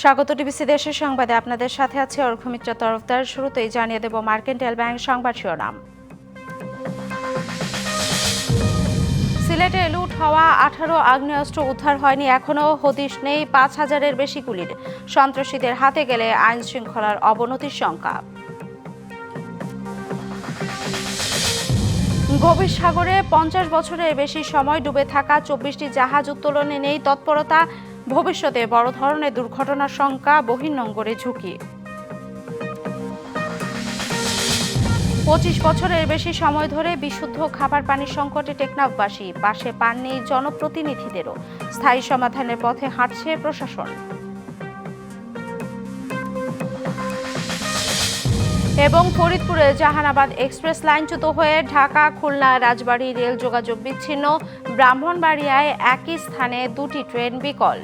স্বাগত ডিবিসি দেশের সংবাদে। আপনাদের সাথে আছে অর্ঘমিত্র তরফদার। শুরুতেই জানিয়ে দেব মার্কেন্টাইল ব্যাংক সংবাদ শিরোনাম। সিলেটে লুট হওয়া আঠারো আগ্নেয়াস্ত্র উদ্ধার হয়নি এখনও। হদিশ নেই পাঁচ হাজারের বেশি গুলির। সন্ত্রাসীদের হাতে গেলে আইন শৃঙ্খলার অবনতির শঙ্কা। গভীর সাগরে পঞ্চাশ বছরের বেশি সময় ডুবে থাকা চব্বিশটি জাহাজ উত্তোলনে নেই তৎপরতা। ভবিষ্যতে বড় ধরনের দুর্ঘটনার শঙ্কা বহির্নঙ্গরে ঝুঁকি। পঁচিশ বছরের বেশি সময় ধরে বিশুদ্ধ খাবার পানির সংকটে টেকনাফবাসী, পাশে পাননি জনপ্রতিনিধিদেরও। স্থায়ী সমাধানের পথে হাঁটছে প্রশাসন। এবং ফরিদপুরে জাহানাবাদ এক্সপ্রেস লাইনচ্যুত হয়ে ঢাকা, খুলনা, রাজবাড়ী রেল যোগাযোগ বিচ্ছিন্ন। ব্রাহ্মণবাড়িয়ায় একই স্থানে দুটি ট্রেন বিকল।